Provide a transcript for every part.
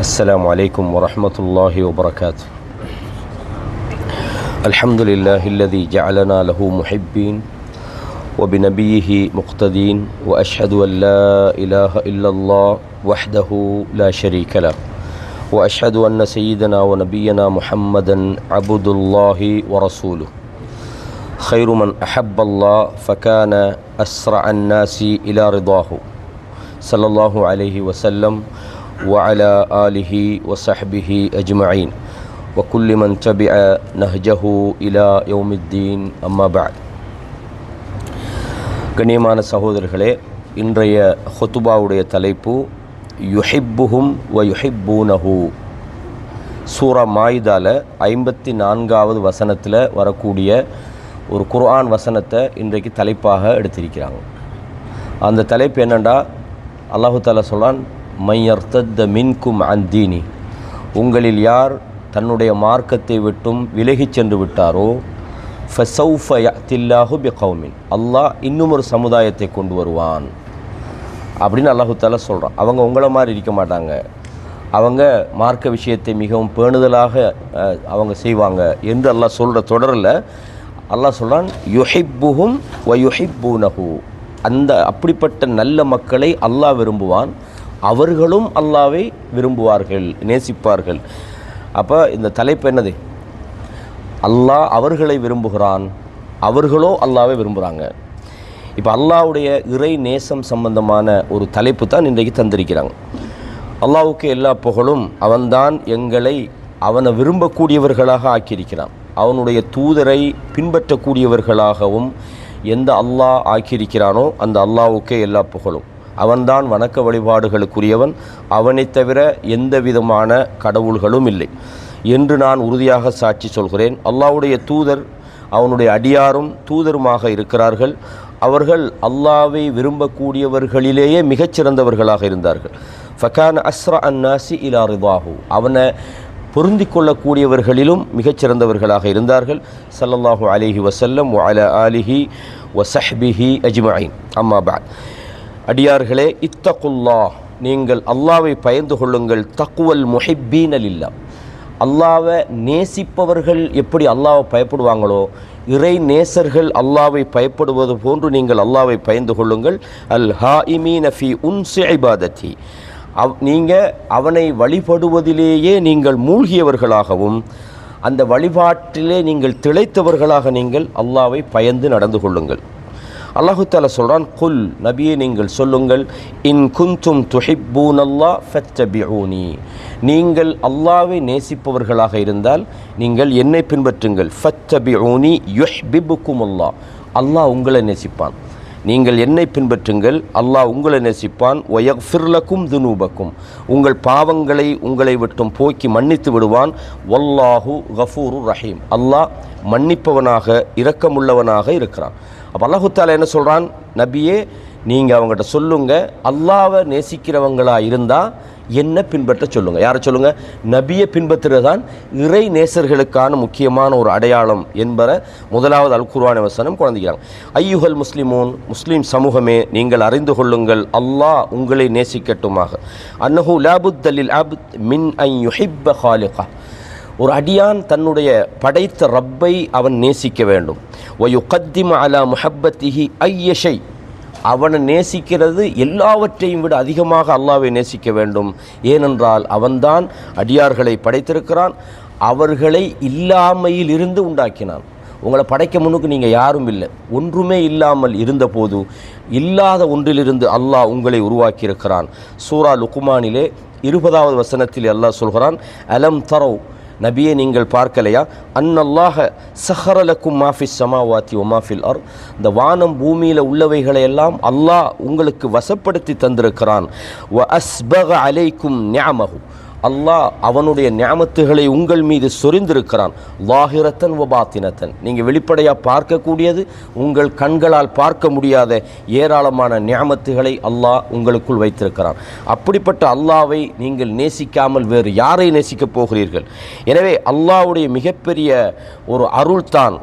السلام عليكم ورحمة الله وبركاته الحمد لله الذي جعلنا له محبين وبنبيه مقتدين وأشهد أن لا إله إلا الله وحده لا شريك له وأشهد أن سيدنا ونبينا محمدا عبد الله ورسوله خير من أحب الله فكان أسرع الناس إلى رضاه صلى الله عليه وسلم وعلى آله وصحبه أجمعين وكل من تبع نهجه إلى يوم الدين أما بعد கண்ணியமான சகோதரர்களே இன்றைய ஹொத்துபாவுடைய தலைப்பு யுஹிப்புஹும் வ யுஹிப்பூனஹு சூரா மாயுதாவில் ஐம்பத்தி நான்காவது வசனத்தில் வரக்கூடிய ஒரு குர்ஆன் வசனத்தை இன்றைக்கு தலைப்பாக எடுத்திருக்கிறாங்க. அந்த தலைப்பு என்னண்டா? அல்லாஹு தாலா சொல்லான் மையர்த்தத்த மின்கும் அந்தீனி உங்களில் யார் தன்னுடைய மார்க்கத்தை விட்டும் விலகிச் சென்று விட்டாரோ ஃபசௌஃப யத்தில்லாஹு பி கௌமின் அல்லாஹ் இன்னும் ஒரு சமுதாயத்தை கொண்டு வருவான். அப்படின்னு அல்லாஹுத்தால சொல்கிறான் அவங்க உங்களை மாதிரி இருக்க மாட்டாங்க. அவங்க மார்க்க விஷயத்தை மிகவும் பேணுதலாக அவங்க செய்வாங்க என்று அல்லாஹ் சொல்கிற தொடரில் அல்லாஹ் சொல்கிறான் யுஹிப்புஹும் வ யுஹிப்பூனஹு. அந்த அப்படிப்பட்ட நல்ல மக்களை அல்லாஹ் விரும்புவான். அவர்களும் அல்லாவை விரும்புவார்கள் நேசிப்பார்கள். அப்போ இந்த தலைப்பு என்னது? அல்லாஹ் அவர்களை விரும்புகிறான். அவர்களோ அல்லாவை விரும்புகிறாங்க இப்போ அல்லாவுடைய இறை நேசம் சம்பந்தமான ஒரு தலைப்பு தான் இன்றைக்கு தந்திருக்கிறாங்க. அல்லாவுக்கு எல்லா புகழும் அவன்தான் எங்களை அவனை விரும்பக்கூடியவர்களாக ஆக்கியிருக்கிறான். அவனுடைய தூதரை பின்பற்றக்கூடியவர்களாகவும் எந்த அல்லாஹ் ஆக்கியிருக்கிறானோ அந்த அல்லாவுக்கே எல்லா புகழும். அவன்தான் வணக்க வழிபாடுகளுக்குரியவன். அவனைத் தவிர எந்த விதமான கடவுள்களும் இல்லை. என்று நான் உறுதியாக சாட்சி சொல்கிறேன். அல்லாவுடைய தூதர் அவனுடைய அடியாரும் தூதருமாக இருக்கிறார்கள். அவர்கள் அல்லாவை விரும்பக்கூடியவர்களிலேயே மிகச்சிறந்தவர்களாக இருந்தார்கள். ஃபகான் அஸ்ரா அன்னாசி இலா ரிவாஹு அவனை பொருந்தி கொள்ளக்கூடியவர்களிலும் மிகச்சிறந்தவர்களாக இருந்தார்கள். சல்லல்லாஹு அலிஹி வசல்லம் அல அலா ஆலிஹி வ அம்மாபாத் அம்மா பஅத். அடியார்களே இத்தகுல்லா நீங்கள் அல்லாவை பயந்து கொள்ளுங்கள். தக்குவல் முஹிப்பீனல் லில்லா அல்லாவை நேசிப்பவர்கள் எப்படி அல்லாவை பயப்படுவாங்களோ இறை நேசர்கள் அல்லாவை பயப்படுவது போன்று நீங்கள் அல்லாவை பயந்து கொள்ளுங்கள். அல் ஹாஇமீன ஃபி உன்சி ஐபாதத்தி அவ் நீங்கள் அவனை வழிபடுவதிலேயே நீங்கள் மூழ்கியவர்களாகவும் அந்த வழிபாட்டிலே நீங்கள் திளைத்தவர்களாக நீங்கள் அல்லாவை பயந்து நடந்து கொள்ளுங்கள். அல்லாஹு தாலா சொல்கிறான் குல் நபியை நீங்கள் சொல்லுங்கள் இன் குந்தும் துஹிப்பூன் அல்லா ஃபத்தபிஊனி. நீங்கள் அல்லாவை நேசிப்பவர்களாக இருந்தால் நீங்கள் என்னை பின்பற்றுங்கள். ஃபத்தபிஊனி யுஹ்பிபுக்கும் அல்லாஹ் அல்லாஹ் உங்களை நேசிப்பான். நீங்கள் என்னை பின்பற்றுங்கள் அல்லாஹ் உங்களை நேசிப்பான். ஒயஃபிர்லக்கும் துனூபக்கும் உங்கள் பாவங்களை உங்களை விட்டும் போக்கி மன்னித்து விடுவான். வல்லாஹு கஃபூரு ரஹீம். அல்லாஹ் மன்னிப்பவனாக இரக்கமுள்ளவனாக இருக்கிறான். அப்போ அல்லாஹுத்தாலா என்ன சொல்கிறான் நபியே நீங்கள் அவங்ககிட்ட சொல்லுங்க. அல்லாவை நேசிக்கிறவங்களாக இருந்தால் என்ன பின்பற்ற சொல்லுங்கள் யாரை சொல்லுங்கள் நபியை பின்பற்றுறது தான் இறை நேசர்களுக்கான முக்கியமான ஒரு அடையாளம் என்பதை முதலாவது அல் குர்ஆன வசனம் குழந்தைக்கிறாங்க. ஐயுகல் முஸ்லிமோன் முஸ்லீம் சமூகமே நீங்கள் அறிந்து கொள்ளுங்கள். அல்லாஹ் உங்களை நேசிக்கட்டுமாக. அன்னஹு லாபுத்தலில் அப் மின் ஐ யுஹிப்ப ஹாலிகா. ஒரு அடியான் தன்னுடைய படைத்த ரப்பை அவன் நேசிக்க வேண்டும். ஒயுகத்திம அலா முஹப்பத்திஹி ஐயஷை அவனை நேசிக்கிறது எல்லாவற்றையும் விட அதிகமாக அல்லாவை நேசிக்க வேண்டும். ஏனென்றால் அவன்தான் அடியார்களை படைத்திருக்கிறான் அவர்களை இல்லாமையில் இருந்து உண்டாக்கினான். உங்களை படைக்க முன்னுக்கு நீங்கள் யாரும் இல்லை. ஒன்றுமே இல்லாமல் இருந்தபோது இல்லாத ஒன்றிலிருந்து அல்லாஹ் உங்களை உருவாக்கியிருக்கிறான். சூரா லுக்குமானிலே இருபதாவது வசனத்தில் அல்லாஹ் சொல்கிறான் அலம் தரவ் நபியை நீங்கள் பார்க்கலையா? அன்னல்லாக சஹரலக்கும் மாஃபிஸ் சமாவாத்தி ஒமாஃபில் அர் இந்த வானம் பூமியில் உள்ளவைகளை எல்லாம் அல்லாஹ் உங்களுக்கு வசப்படுத்தி தந்திருக்கிறான். வ அஸ்பக அலைக்கும் ஞாமகு அல்லாஹ் அவனுடைய ஞாமத்துகளை உங்கள் மீது சொரிந்திருக்கிறான். லாகிரத்தன் வபாத்தினத்தன் நீங்கள் வெளிப்படையாக பார்க்கக்கூடியது உங்கள் கண்களால் பார்க்க முடியாத ஏராளமான ஞாமத்துகளை அல்லாஹ் உங்களுக்குள் வைத்திருக்கிறான். அப்படிப்பட்ட அல்லாவை நீங்கள் நேசிக்காமல் வேறு யாரை நேசிக்கப் போகிறீர்கள்? எனவே அல்லாஹ்வுடைய மிகப்பெரிய ஒரு அருள்தான்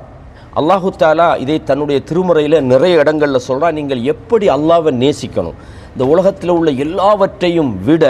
அல்லாஹு தாலா இதை தன்னுடைய திருமுறையில் நிறைய இடங்களில் சொல்கிறான் நீங்கள் எப்படி அல்லாவை நேசிக்கணும்? இந்த உலகத்தில் உள்ள எல்லாவற்றையும் விட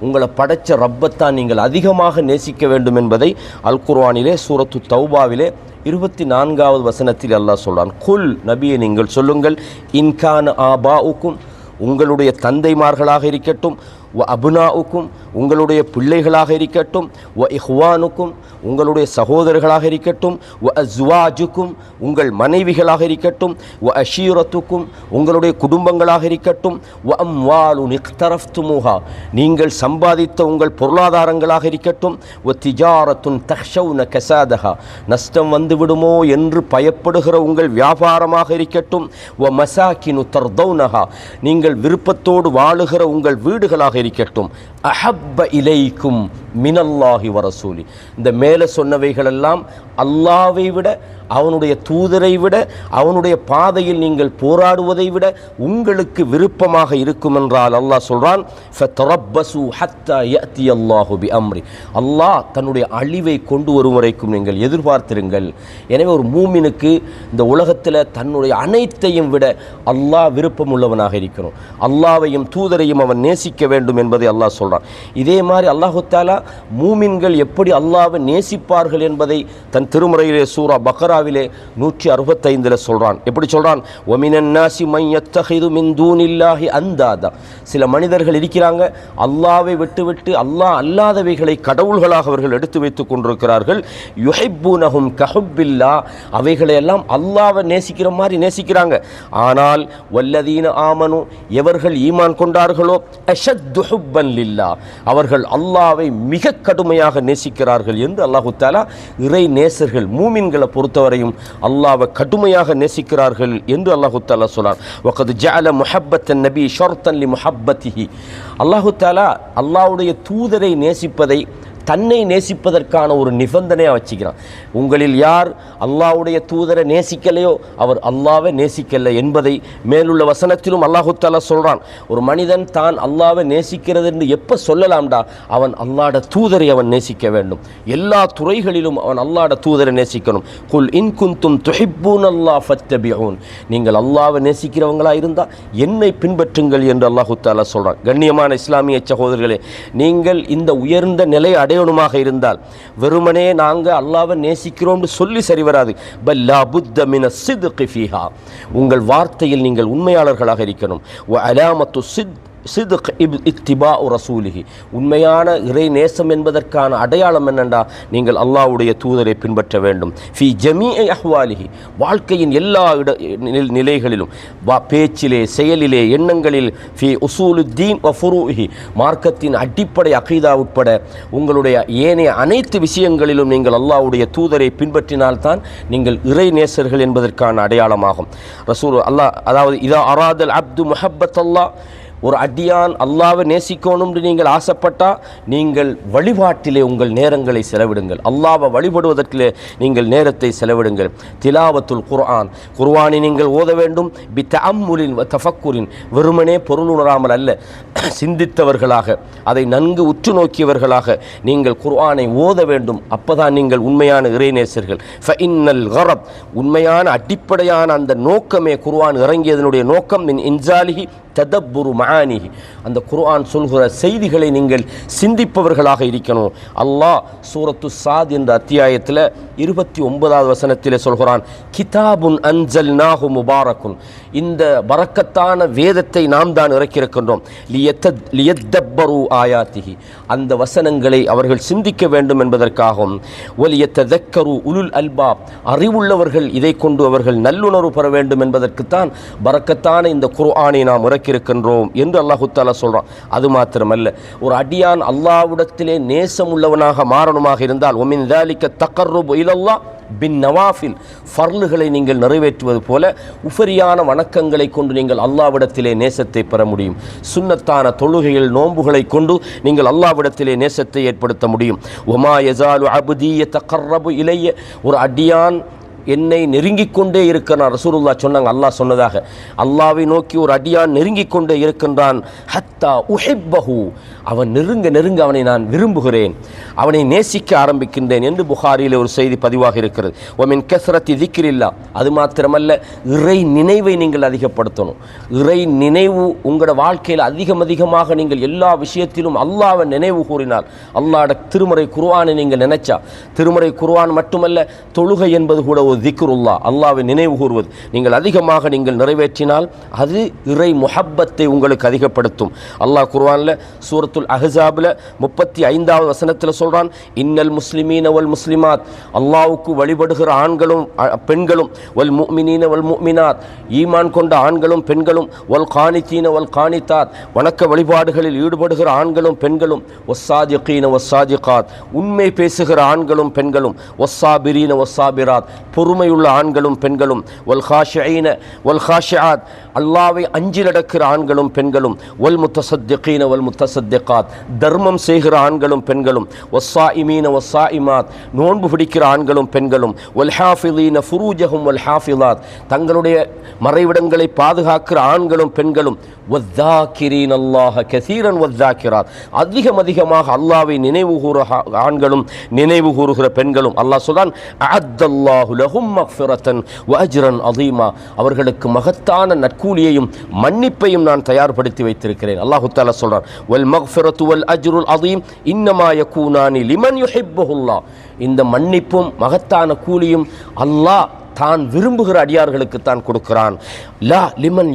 உங்களை படைச்ச ரப்பத்தான் நீங்கள் அதிகமாக நேசிக்க வேண்டும் என்பதை அல் குர்வானிலே சூரத்து தௌபாவிலே இருபத்தி நான்காவது வசனத்தில் அல்லாஹ் சொல்கிறான் குல் நபியை நீங்கள் சொல்லுங்கள். இன்கான ஆபாவுக்கும் உங்களுடைய தந்தைமார்களாக இருக்கட்டும் வ அபுனாவுக்கும் உங்களுடைய பிள்ளைகளாக இருக்கட்டும் வ இஹ்வானுக்கும் உங்களுடைய சகோதரர்களாக இருக்கட்டும் வ அஸ்வாஜுக்கும் உங்கள் மனைவிகளாக இருக்கட்டும் வ அஷீரத்துக்கும் உங்களுடைய குடும்பங்களாக இருக்கட்டும் வ அம்வாலு நிக்தரஃப்துமுஹா நீங்கள் சம்பாதித்த உங்கள் பொருளாதாரங்களாக இருக்கட்டும் ஒ திஜாரத்துன் தஹ்ஷவுன கசாதஹா நஷ்டம் வந்துவிடுமோ என்று பயப்படுகிற உங்கள் வியாபாரமாக இருக்கட்டும் வ மசாக்கினு தர்தௌனஹா நீங்கள் விருப்பத்தோடு வாழுகிற உங்கள் வீடுகளாக இருக்கட்டும் அஹப்ப இலைக்கும் மினல்லாஹி வரசூலி இந்த மேலே சொன்னவைகளெல்லாம் அல்லாவை விட அவனுடைய தூதரை விட அவனுடைய பாதையில் நீங்கள் போராடுவதை விட உங்களுக்கு விருப்பமாக இருக்கும் என்றால் அல்லாஹ் சொல்கிறான் ஃபத்தரப்பசு அல்லாஹு பி அம்ரி அல்லாஹ் தன்னுடைய அழிவை கொண்டு வரும் வரைக்கும் நீங்கள் எதிர்பார்த்திருங்கள். எனவே ஒரு மூமினுக்கு இந்த உலகத்தில் தன்னுடைய அனைத்தையும் விட அல்லாஹ் விருப்பம் உள்ளவனாக இருக்கணும் அல்லாவையும் தூதரையும் அவன் நேசிக்க வேண்டும் என்பதை அல்லாஹ் சொல்கிறான் இதே மாதிரி அல்லாஹு தாலா மூமின்கள் எப்படி அல்லாவை நேசிப்பார்கள் என்பதை தன் திருமுறையிலே சூரா பக்ராவிலே நூற்றி அறுபத்தைந்தில் சொல்கிறான் எப்படி சொல்கிறான் ஒமினன் நாசி மையத்தகைது மின் அந்தாதா. சில மனிதர்கள் இருக்கிறாங்க அல்லாவை விட்டுவிட்டு அல்லாஹ் அல்லாதவைகளை கடவுள்களாக அவர்கள் எடுத்து வைத்துக் கொண்டிருக்கிறார்கள். யுஹிப்பூனஹும் கஹுப்பில்லா அவைகளை அவைகளையெல்லாம் அல்லாவை நேசிக்கிற மாதிரி நேசிக்கிறாங்க. ஆனால் வல்லதீன ஆமனு எவர்கள் ஈமான் கொண்டார்களோ அஷத் துஹுப்பன் லில்லா அவர்கள் அல்லாவை மிக கடுமையாக நேசிக்கிறார்கள் என்று அல்லாஹு தாலா இறை நேசர்கள் மூமின்களை பொறுத்தவரையும் அல்லாவை கடுமையாக நேசிக்கிறார்கள் என்று அல்லாஹு தாலா சொன்னார். ஒக்கது முஹப்பத்தன் நபி ஷொர்த்தன் முஹப்பத்திஹி அல்லாஹு தாலா அல்லாவுடைய தூதரை நேசிப்பதை தன்னை நேசிப்பதற்கான ஒரு நிபந்தனையாக வச்சுக்கிறான். உங்களில் யார் அல்லாஹ்வுடைய தூதரை நேசிக்கலையோ அவர் அல்லாவை நேசிக்கலை என்பதை மேலுள்ள வசனத்திலும் அல்லாஹுத்தாலா சொல்கிறான் ஒரு மனிதன் தான் அல்லாவை நேசிக்கிறது என்று எப்போ சொல்லலாம்டா? அவன் அல்லாட தூதரை அவன் நேசிக்க வேண்டும். எல்லா துறைகளிலும் அவன் அல்லாட தூதரை நேசிக்கணும். குல் இன் குந்தும் துஹிப்பூன் அல்லா ஃபத்தபியூன் நீங்கள் அல்லாவை நேசிக்கிறவங்களாக இருந்தால் என்னை பின்பற்றுங்கள் என்று அல்லாஹுத்தாலா சொல்கிறான் கண்ணியமான இஸ்லாமிய சகோதரர்களே நீங்கள் இந்த உயர்ந்த நிலை இறைவனுமாக இருந்தால். வெறுமனே நாங்கள் அல்லாவை நேசிக்கிறோம்னு சொல்லி சரி வராது. பல்லா புத்த மின சித் உங்கள் வார்த்தையில் நீங்கள் உண்மையாளர்களாக இருக்கணும். அலாமத்து சித் சிதுக் இப் இத்திபா ரசூலிஹி. உண்மையான இறை நேசம் என்பதற்கான அடையாளம் என்னென்றா நீங்கள் அல்லாஹ்வுடைய தூதரை பின்பற்ற வேண்டும். ஃபி ஜமீ அஹ்வாலிஹி. வாழ்க்கையின் எல்லா இட நிலைகளிலும் வா பேச்சிலே செயலிலே எண்ணங்களில் ஃபி உசூலு தீன் வ ஃபுரூஹி. மார்க்கத்தின் அடிப்படை அகீதா உட்பட உங்களுடைய ஏனைய அனைத்து விஷயங்களிலும் நீங்கள் அல்லாவுடைய தூதரை பின்பற்றினால்தான் நீங்கள் இறை நேசர்கள் என்பதற்கான அடையாளமாகும். ரசூல் அல்லாஹ் அதாவது இதா அராதல் அப்து முஹப்பத் அல்லாஹ் ஒரு அடியான் அல்லாவை நேசிக்கணும்னு நீங்கள் ஆசைப்பட்டால் நீங்கள் வழிபாட்டிலே உங்கள் நேரங்களை செலவிடுங்கள். அல்லாவை வழிபடுவதற்கிலே நீங்கள் நேரத்தை செலவிடுங்கள். திலாவத்துல் குர்ஆன். குர்ஆனை நீங்கள் ஓத வேண்டும். பி தம்முலின் தஃபக்குரின். வெறுமனே பொருள் உணராமல் அல்ல. சிந்தித்தவர்களாக அதை நன்கு உற்று நோக்கியவர்களாக நீங்கள் குர்ஆனை ஓத வேண்டும். அப்போதான் நீங்கள் உண்மையான இறைநேசர்கள். ஃபஇன்னல் கரப். உண்மையான அடிப்படையான அந்த நோக்கமே குர்ஆன் இறங்கியதனுடைய நோக்கம். மின் இன்சாலிஹி ததப்புரு மகானிகி அந்த குர்ஆன் சொல்கிற செய்திகளை நீங்கள் சிந்திப்பவர்களாக இருக்கணும். அல்லாஹ் சூரத்து சாத் என்ற அத்தியாயத்தில் இருபத்தி ஒன்பதாவது வசனத்தில் சொல்கிறான் கிதாபுன் அஞ்சல் நாகு முபாரக்குன் இந்த பறக்கத்தான வேதத்தை நாம் தான் இறக்கியிருக்கின்றோம். லியத்தத் லியத்தப்பரு ஆயாத்திகி அந்த வசனங்களை அவர்கள் சிந்திக்க வேண்டும் என்பதற்காகவும் ஒலியத்ததக்கரு உலுல் அல்பாப். அறிவுள்ளவர்கள் இதை கொண்டு அவர்கள் நல்லுணர்வு பெற வேண்டும் என்பதற்குத்தான் பறக்கத்தான இந்த குர்ஆனை நாம் இறக்கியிருக்கின்றோம் என்று அல்லாஹு தாலா சொல்கிறான் அது மாத்திரமல்ல. ஒரு அடியான் அல்லாஹ்விடத்திலே நேசம் உள்ளவனாக மாறணுமாக இருந்தால் ஒமின் தாலிக்க தக்கர்ரூப் இலல்லா பின் நவாஃபில். ஃபர்லுகளை நீங்கள் நிறைவேற்றுவது போல உபரியான வணக்கங்களை கொண்டு நீங்கள் அல்லாவிடத்திலே நேசத்தை பெற முடியும். சுன்னத்தான தொழுகைகள் நோன்புகளை கொண்டு நீங்கள் அல்லாவிடத்திலே நேசத்தை ஏற்படுத்த முடியும். ஒமா எசாலு அபுதீய தக்கர்ரபு இலைய. ஒரு அடியான் என்னை நெருங்கிக் கொண்டே இருக்கிறான் ரசூலுல்லா சொன்னாங்க அல்லாஹ் சொன்னதாக அல்லாவை நோக்கி ஒரு அடியான் நெருங்கிக் கொண்டே இருக்கின்றான். ஹத்தா உஹிப்பஹு. அவன் நெருங்க நெருங்க அவனை நான் விரும்புகிறேன். அவனை நேசிக்க ஆரம்பிக்கின்றேன் என்று புகாரியில் ஒரு செய்தி பதிவாக இருக்கிறது. ஒமின் கெசரத் திக்கிரில்லா அது மாத்திரமல்ல இறை நினைவை நீங்கள் அதிகப்படுத்தணும். இறை நினைவு உங்களோட வாழ்க்கையில் அதிகம் அதிகமாக நீங்கள் எல்லா விஷயத்திலும் அல்லாவை நினைவு கூறினால் அல்லாட திருமறை குருவானை நீங்கள் நினைச்சா திருமறை குருவான் மட்டுமல்ல தொழுகை என்பது கூட ஒரு திக்ருல்லா அல்லாவை நினைவு கூறுவது நீங்கள் அதிகமாக நீங்கள் நிறைவேற்றினால் அது இறை முஹப்பத்தை உங்களுக்கு அதிகப்படுத்தும். அல்லாஹ் குர்வானில் சூரத்துல் அஹாபில் முப்பத்தி ஐந்தாவது வசனத்தில் சொல்கிறான் இன்னல் முஸ்லிமீன வல் முஸ்லிமாத். அல்லாவுக்கு வழிபடுகிற ஆண்களும் பெண்களும் வல் முஃமினீன வல் முஃமினாத். ஈமான் கொண்ட ஆண்களும் பெண்களும் வல் காணித்தீன வல் காணித்தாத் வணக்க வழிபாடுகளில் ஈடுபடுகிற ஆண்களும் பெண்களும் ஒஸ்ஸாதிகீன ஒஸ்ஸாதிகாத் உண்மை பேசுகிற ஆண்களும் பெண்களும் ஒஸ்ஸாபிரீன ஒஸ்ஸாபிராத் பொறுமையுள்ள ஆண்களும் பெண்களும் வல் ஹாஷிஐன வல் ஹாஷிஆத் அல்லாவை அஞ்சி நடக்கிற ஆண்களும் பெண்களும் ஒல் முத்தசத்திகீன ஒல் முத்தசத்திகாத். தர்மம் செய்கிற ஆண்களும் பெண்களும் ஒஸ்ஸாயிமீன ஒஸ்ஸாயிமாத் நோன்பு பிடிக்கிற ஆண்களும் பெண்களும் ஒல் ஹாஃபிலீன ஃபுரூஜகும் ஒல் ஹாஃபிலாத். தங்களுடைய மறைவிடங்களை பாதுகாக்கிற ஆண்களும் பெண்களும் ஒத்தாக்கிரீன் அல்லாஹ கசீரன் ஒத்தாக்கிறார் அதிகம் அதிகமாக அல்லாவை நினைவு கூற ஆண்களும் நினைவு கூறுகிற பெண்களும் அல்லாஹ் சொல்றான் அஅத்தல்லாஹு லஹும் மக்ஃபிரத்தன் வஜ்ரன் அதீமா அவர்களுக்கு மகத்தான கூலியையும் மன்னிப்பையும் நான் தயார்படுத்தி வைத்திருக்கிறேன். அல்லாஹு தாலா சொல்றான் வல் மக்ஃபிரத்து வல் அஜ்ருல் அதீம் இன்னமாய கூனானி லிமன் யுஹிப்புல்லா இந்த மன்னிப்பும் மகத்தான கூலியும் அல்லாஹ் தான் விரும்புகிற அடியார்களுக்கு தான் கொடுக்கிறான். லா லிமன்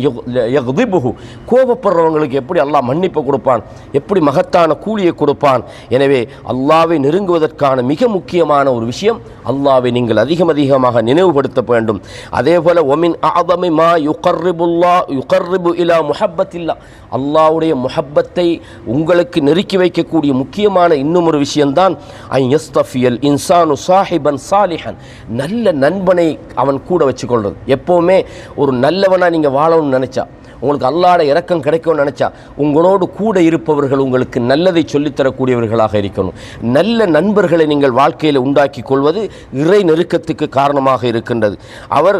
யக்திபுஹு. கோபப்படுறவங்களுக்கு எப்படி அல்லாஹ் மன்னிப்பு கொடுப்பான்? எப்படி மகத்தான கூலியை கொடுப்பான்? எனவே அல்லாவை நெருங்குவதற்கான மிக முக்கியமான ஒரு விஷயம் அல்லாவை நீங்கள் அதிகம் அதிகமாக நினைவுபடுத்த வேண்டும். அதே போல ஒமின் ஆதமி மா யுகர்ரிபுல்லா யுகர்ரிபு இலா முஹப்பத்தில்லா. அல்லாவுடைய முஹப்பத்தை உங்களுக்கு நெருக்கி வைக்கக்கூடிய முக்கியமான இன்னும் ஒரு விஷயம்தான் ஐ யஸ்தஃபியல் இன்சானு சாஹிபன் சாலிஹன். நல்ல நண்பனை அவன் கூட வச்சுக்கொள்வது எப்போவுமே ஒரு நல்லவனாக நீங்கள் வாழணும்னு நினச்சா உங்களுக்கு அல்லாட இறக்கம் கிடைக்கும்னு நினச்சா உங்களோடு கூட இருப்பவர்கள் உங்களுக்கு நல்லதை சொல்லித்தரக்கூடியவர்களாக இருக்கணும். நல்ல நண்பர்களை நீங்கள் வாழ்க்கையில் உண்டாக்கி கொள்வது இறை நெருக்கத்துக்கு காரணமாக இருக்கின்றது. அவர்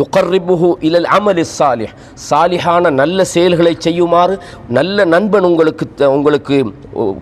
யுகர்ரிபுஹு இலல் அமல் சாலிஹ். சாலிஹான நல்ல செயல்களை செய்யுமாறு நல்ல நண்பன் உங்களுக்கு உங்களுக்கு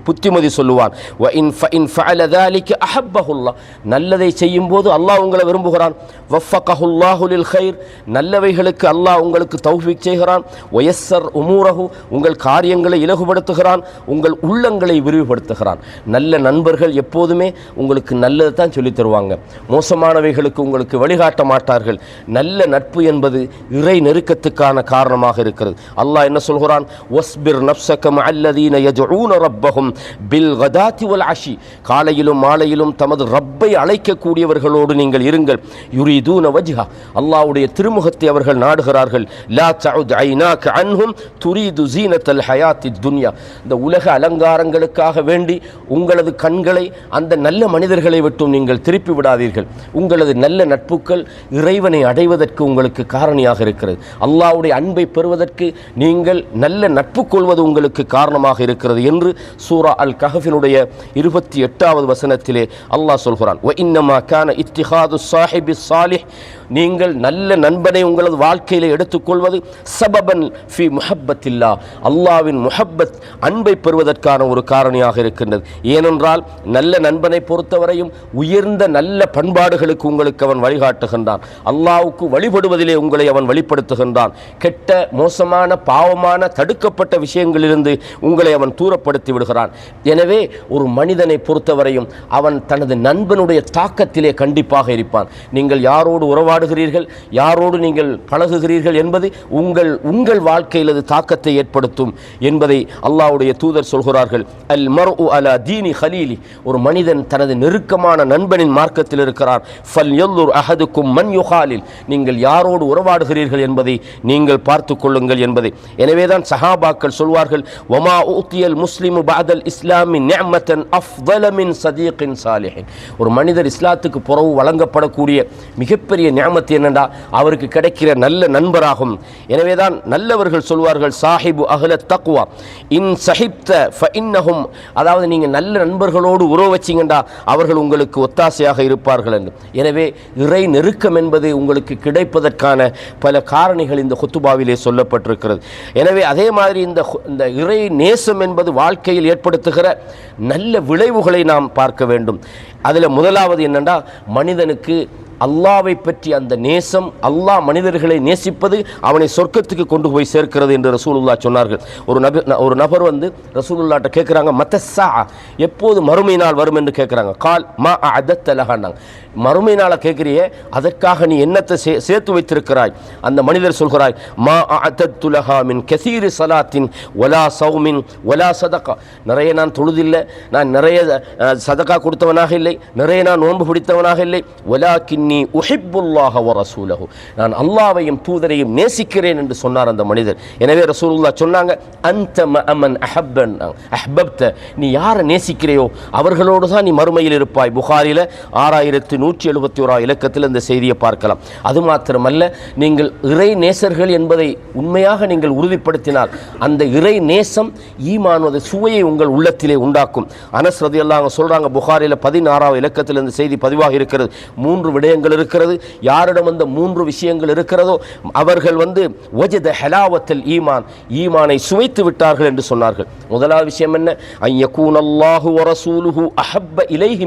புத்திமதி சொல்லுவான். இன் ஃப இன் ஃபஅலதாலிக்கு அஹப்பஹுல்லா. நல்லதை செய்யும் போது அல்லாஹ் உங்களை விரும்புகிறான். வஃபகஹுல்லாஹுலில் ஹைர் நல்லவைகளுக்கு அல்லாஹ் உங்களுக்கு தௌஃபிக் செய்கிறான். ஒயஸ்ஸர் உமூரகு உங்கள் காரியங்களை இலகுபடுத்துகிறான் உங்கள் உள்ளங்களை விரிவுபடுத்துகிறான். நல்ல நண்பர்கள் எப்போதுமே உங்களுக்கு நல்லது தான் சொல்லித் தருவாங்க. மோசமானவைகளுக்கு உங்களுக்கு வழிகாட்ட மாட்டார்கள். நல்ல நட்பு என்பது இறை நெருக்கத்துக்கான காரணமாக இருக்கிறது. அல்லாஹ் என்ன சொல்கிறான்? ஒஸ்பிர் நப்சகம் அல்லதீன யஜூன ரப்பகும் பில் கதாத்தி வல் அஷி. காலையிலும் மாலையிலும் தமது ரப்பை அழைக்கக்கூடியவர்களோடு நீங்கள் இருங்கள். யுரிதூன வஜ்ஹா. அல்லாவுடைய திருமுகத்தை அவர்கள் நாடுகிறார்கள். லா தஉத் ஐனாக அன்ஹும் துரீது ஜீனத்தல் ஹயாத்தி துன்யா இந்த உலக அலங்காரங்களுக்காக வேண்டி உங்களது கண்களை அந்த நல்ல மனிதர்களை விட்டும் நீங்கள் திருப்பி விடாதீர்கள். உங்களது நல்ல நட்புகள் இறைவனை அடைவதற்கு உங்களுக்கு காரணியாக இருக்கிறது. அல்லாவுடைய அன்பை பெறுவதற்கு நீங்கள் நல்ல நட்பு கொள்வது உங்களுக்கு காரணமாக இருக்கிறது என்று சூரா அல் கஹஃபினுடைய இருபத்தி எட்டாவது வசனத்திலே அல்லாஹ் சொல்கிறான். ஒ இன்னமா கான இத்திஹாது சாஹிபி சாலிஹ் நீங்கள் நல்ல நண்பனை உங்களது வாழ்க்கையில் எடுத்துக்கொள்வது சபபன் ஃபி முஹப்பத்தில்லா. அல்லாவின் முஹப்பத் அன்பை பெறுவதற்கான ஒரு காரணியாக இருக்கின்றது. ஏனென்றால் நல்ல நண்பனை பொறுத்தவரையும் உயர்ந்த நல்ல பண்பாடுகளுக்கு உங்களுக்கு அவன் வழிகாட்டுகின்றான். அல்லாவுக்கு வழிபடுவதிலே உங்களை அவன் வெளிப்படுத்துகின்றான். கெட்ட மோசமான பாவமான தடுக்கப்பட்ட விஷயங்களிலிருந்து உங்களை அவன் தூரப்படுத்தி விடுகிறான். எனவே ஒரு மனிதனை பொறுத்தவரையும் அவன் தனது நண்பனுடைய தாக்கத்திலே கண்டிப்பாக இருப்பான். நீங்கள் யாரோடு உறவா உறவாடுகிறீர்கள் யாரோடு நீங்கள் பழகுகிறீர்கள் என்பது உங்கள் உங்கள் வாழ்க்கையில் அது தாக்கத்தை ஏற்படுத்தும் என்பதை அல்லாவுடைய தூதர் சொல்கிறார்கள். அல் மர் அலா தீனி ஹலீலி. ஒரு மனிதன் தனது நெருக்கமான நண்பனின் மார்க்கத்தில் இருக்கிறார். ஃபல் எல்லூர் அஹதுக்கும் மண் யுகாலில் நீங்கள் யாரோடு உறவாடுகிறீர்கள் என்பதை நீங்கள் பார்த்து கொள்ளுங்கள் என்பதை. எனவேதான் சஹாபாக்கள் சொல்வார்கள் ஒமா ஊத்தியல் முஸ்லிமு பாதல் இஸ்லாமின் நியமத்தன் அஃப்வலமின் சதீக்கின் சாலிஹின். ஒரு மனிதர் இஸ்லாத்துக்கு புறவு வழங்கப்படக்கூடிய மிகப்பெரிய நியமத்து என்னண்டா அவருக்கு கிடைக்கிற நல்ல நண்பராகும். எனவே தான் நல்லவர்கள் சொல்வார்கள் சாஹிபு அகல தக்குவா இன் சஹிப்த ஃப இன்னஹும் அதாவது நீங்கள் நல்ல நண்பர்களோடு உறவு வச்சிங்கண்டா அவர்கள் உங்களுக்கு ஒத்தாசையாக இருப்பார்கள் என்று. எனவே இறை நெருக்கம் என்பது உங்களுக்கு கிடைப்பதற்கான பல காரணிகள் இந்த ஹுத்துபாவிலே சொல்லப்பட்டிருக்கிறது. எனவே அதே மாதிரி இந்த ஹு- இந்த இறை நேசம் என்பது வாழ்க்கையில் ஏற்படுத்துகிற நல்ல விளைவுகளை நாம் பார்க்க வேண்டும். அதில் முதலாவது என்னென்னா மனிதனுக்கு அல்லாவை பற்றி அந்த நேசம் அல்லாஹ் மனிதர்களை நேசிப்பது அவனை சொர்க்கத்துக்கு கொண்டு போய் சேர்க்கிறது என்று ரசூலுல்லா சொன்னார்கள். ஒரு நபர் ஒரு நபர் வந்து ரசூலுல்லாட்ட கேட்குறாங்க மத்தசா எப்போது மறுமை நாள் வரும்? என்று கேட்குறாங்க கால் மா அதத்தலகாண்டாங்க மறுமை நாளை கேட்குறியே அதற்காக நீ என்னத்தை சே சேர்த்து வைத்திருக்கிறாய்? அந்த மனிதர் சொல்கிறாய் மா அதத்துலகா மின் கசீரு சலாத்தின் ஒலா சௌமின் ஒலா சதகா. நிறைய நான் தொழுதில்லை நான் நிறைய சதக்கா கொடுத்தவனாக இல்லை நிறைய நான் நோன்பு பிடித்தவனாக இல்லை. ஒலா கின்னி உஹிப்புல்லாக வ ரசூலஹு. நான் அல்லாவையும் தூதரையும் நேசிக்கிறேன் என்று சொன்னார் அந்த மனிதர். எனவே ரசூலுல்லா சொன்னாங்க அந்த அமன் அஹப்பன். அஹ்பப்த நீ யாரை நேசிக்கிறையோ அவர்களோடு தான் நீ மறுமையில் இருப்பாய். புகாரில் ஆறாயிரத்து நூற்றி எழுபத்தி ஓரா இலக்கத்தில் இந்த செய்தியை பார்க்கலாம். அது மாத்திரமல்ல நீங்கள் இறை நேசர்கள் என்பதை உண்மையாக நீங்கள் உறுதிப்படுத்தினால் அந்த இறை நேசம் ஈமானது சுவையை உங்கள் உள்ளத்திலே உண்டாக்கும். அனஸ் ரதியல்லாஹு எல்லாம் சொல்றாங்க புகாரில் பதினாறாவது இலக்கத்தில் இந்த செய்தி பதிவாக இருக்கிறது. மூன்று விஷயங்கள் இருக்கிறது யாரிடம் அந்த மூன்று விஷயங்கள் இருக்கிறதோ அவர்கள் வந்து ஒஜத ஹெலாவத்தில் ஈமான் ஈமானை சுவைத்து விட்டார்கள் என்று சொன்னார்கள். முதலாவது விஷயம் என்ன?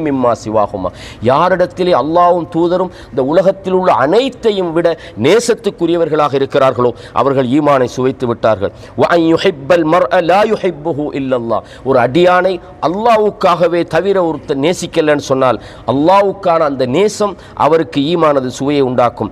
மிம்மா சிவாகுமா யாரிடத்திலே அல்லாவும் தூதரும் இந்த உலகத்தில் உள்ள அனைத்தையும் விட நேசத்துக்குரியவர்களாக இருக்கிறார்களோ அவர்கள் ஈமானை சுவைத்து விட்டார்கள். ஒரு அடியானை அல்லாவுக்காகவே தவிர ஒருத்தர் நேசிக்கலன்னு சொன்னால் அல்லாவுக்கான அந்த நேசம் அவர் அவருக்கு ஈமானது சுவையை உண்டாக்கும்.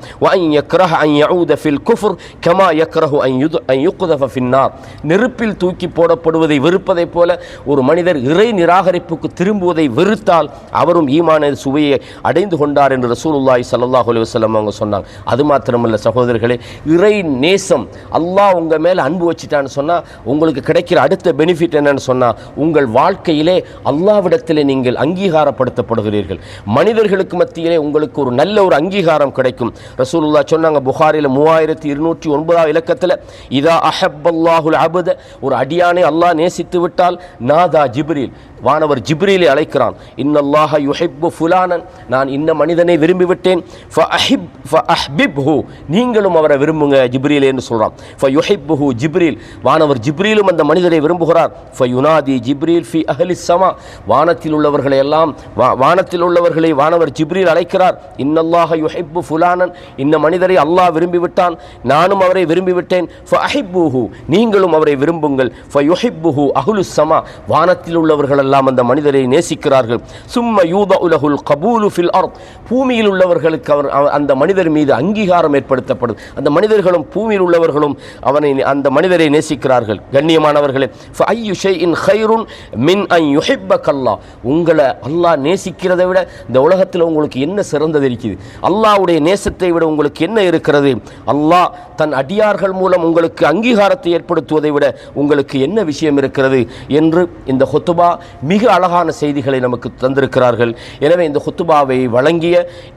நெருப்பில் தூக்கி போடப்படுவதை வெறுப்பதைப் போல ஒரு மனிதர் இறை நிராகரிப்புக்கு திரும்புவதை வெறுத்தால் அவரும் ஈமானது சுவையை அடைந்து கொண்டார் என்று ரசூலுல்லாய் சல்லாஹ் அலி வசலம் அவங்க சொன்னாங்க. அது மாத்திரமல்ல சகோதரர்களே இறை நேசம் அல்லாஹ் உங்கள் மேலே அன்பு வச்சிட்டான்னு சொன்னால் உங்களுக்கு கிடைக்கிற அடுத்த பெனிஃபிட் என்னன்னு சொன்னால் உங்கள் வாழ்க்கையிலே அல்லாவிடத்தில் நீங்கள் அங்கீகாரப்படுத்தப்படுகிறீர்கள். மனிதர்களுக்கு மத்தியிலே உங்களுக்கு ஒரு நல்ல ஒரு அங்கீகாரம் கிடைக்கும். ரசூலுல்லா சொன்னாங்க புகாரில் மூவாயிரத்தி இருநூற்றி ஒன்பதாம் இலக்கத்தில் இதா அஹப்பல்லாஹுல் அபுத ஒரு அடியானை அல்லாஹ் நேசித்து விட்டால் நாதா ஜிப்ரீல். வானவர் ஜிப்ரீலை அழைக்கிறான். இன்னல்லாஹ யுஹிப்பு ஃபுலானன். நான் இந்த மனிதனை விரும்பிவிட்டேன். ஃப அஹிப் ஃப அஹ்பிப் ஹூ நீங்களும் அவரை விரும்புங்க ஜிப்ரீல் என்று சொல்றான். ஹூ ஜிப்ரீல். வானவர் ஜிப்ரீலும் அந்த மனிதரை விரும்புகிறார். ஃப யுனாதி ஜிப்ரீல் ஃபி அஹ்லி சமா வானத்தில் உள்ளவர்களை எல்லாம் வா- வானத்தில் உள்ளவர்களை வானவர் ஜிப்ரீல் அழைக்கிறார். இன்னல்லாஹ யுஹிப்பு ஃபுலானன். இந்த மனிதரை அல்லாஹ் விரும்பிவிட்டான். நானும் அவரை விரும்பிவிட்டேன். ஃப ஃபஅஹிப்புஹு. நீங்களும் அவரை விரும்புங்கள். ஃப ஃபயுஹிப்புஹு அஹுலு சமா வானத்தில் உள்ளவர்கள் எல்லாம் அந்த மனிதரை நேசிக்கிறார்கள். சும்ம யூத உலகுல் கபூலு ஃபில் அர்த். பூமியில் உள்ளவர்களுக்கு அவர் அந்த மனிதர் மீது அங்கீகாரம் ஏற்படுத்தப்படும். அந்த மனிதர்களும் பூமியில் உள்ளவர்களும் அவனை அந்த மனிதரை நேசிக்கிறார்கள். கண்ணியமானவர்களே ஐயு ஷே இன் ஹைருன் மின் ஐ யுஹிப்ப கல்லா உங்களை அல்லாஹ் நேசிக்கிறதை விட இந்த உலகத்தில் உங்களுக்கு என்ன சிறந்தது இருக்குது? அல்லாவுடைய நேசத்தை விட உங்களுக்கு என்ன இருக்கிறது? அல்லாஹ் தன் அடியார்கள் மூலம் உங்களுக்கு அங்கீகாரத்தை ஏற்படுத்துவதை விட உங்களுக்கு என்ன விஷயம் இருக்கிறது? என்று இந்த ஹொத்துபா மிக அழகான செய்திகளை நமக்கு தந்திருக்கிறார்கள். எனவே இந்த ஹுத்துபாவை வழங்கிய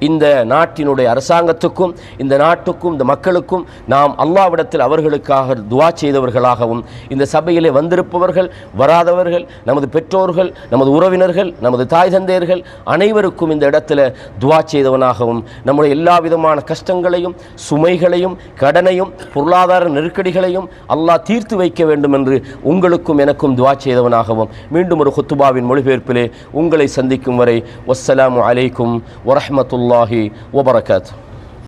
இந்த நாட்டினுடைய அரசாங்கத்துக்கும் இந்த நாட்டுக்கும் இந்த மக்களுக்கும் நாம் அல்லாவிடத்தில் அவர்களுக்காக துவா செய்தவர்களாகவும் இந்த சபையிலே வந்திருப்பவர்கள் வராதவர்கள் நமது பெற்றோர்கள் நமது உறவினர்கள் நமது தாய் தந்தையர்கள் அனைவருக்கும் இந்த இடத்துல துவா செய்தவனாகவும் நம்முடைய எல்லா விதமான கஷ்டங்களையும் சுமைகளையும் கடனையும் பொருளாதார நெருக்கடிகளையும் அல்லாஹ் தீர்த்து வைக்க வேண்டும் என்று உங்களுக்கும் எனக்கும் துவா செய்தவனாகவும் மீண்டும் ஒரு ஹுத்துபாவின் மொழிபெயர்ப்பிலே உங்களை சந்திக்கும் வரை வஸ்ஸலாமு அலைக்கும் வரஹ்மத்துல்லாஹி வபரகாத்.